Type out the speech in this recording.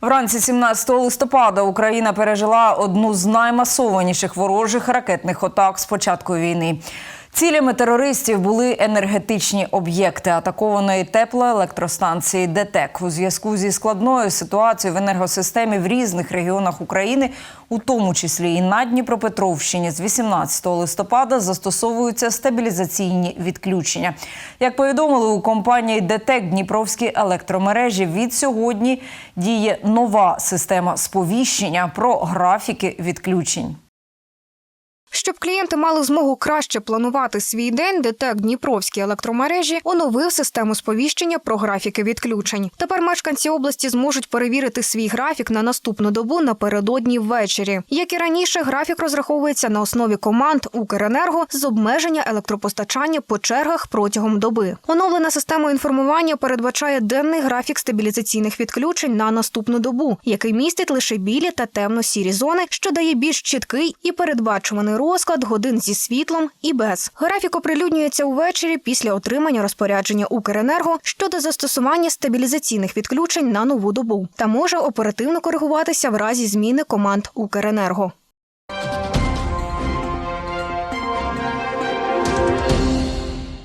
Вранці 17 листопада Україна пережила одну з наймасованіших ворожих ракетних атак з початку війни. Цілями терористів були енергетичні об'єкти атакованої теплоелектростанції ДТЕК у зв'язку зі складною ситуацією в енергосистемі в різних регіонах України, у тому числі і на Дніпропетровщині. З 18 листопада застосовуються стабілізаційні відключення. Як повідомили у компанії ДТЕК Дніпровські електромережі, від сьогодні діє нова система сповіщення про графіки відключень. Щоб клієнти мали змогу краще планувати свій день, ДТЕК Дніпровські електромережі оновив систему сповіщення про графіки відключень. Тепер мешканці області зможуть перевірити свій графік на наступну добу напередодні ввечері. Як і раніше, графік розраховується на основі команд Укренерго з обмеження електропостачання по чергах протягом доби. Оновлена система інформування передбачає денний графік стабілізаційних відключень на наступну добу, який містить лише білі та темно-сірі зони, що дає більш чіткий і передбачуваний розклад годин зі світлом і без. Графік оприлюднюється увечері після отримання розпорядження Укренерго щодо застосування стабілізаційних відключень на нову добу та може оперативно коригуватися в разі зміни команд Укренерго.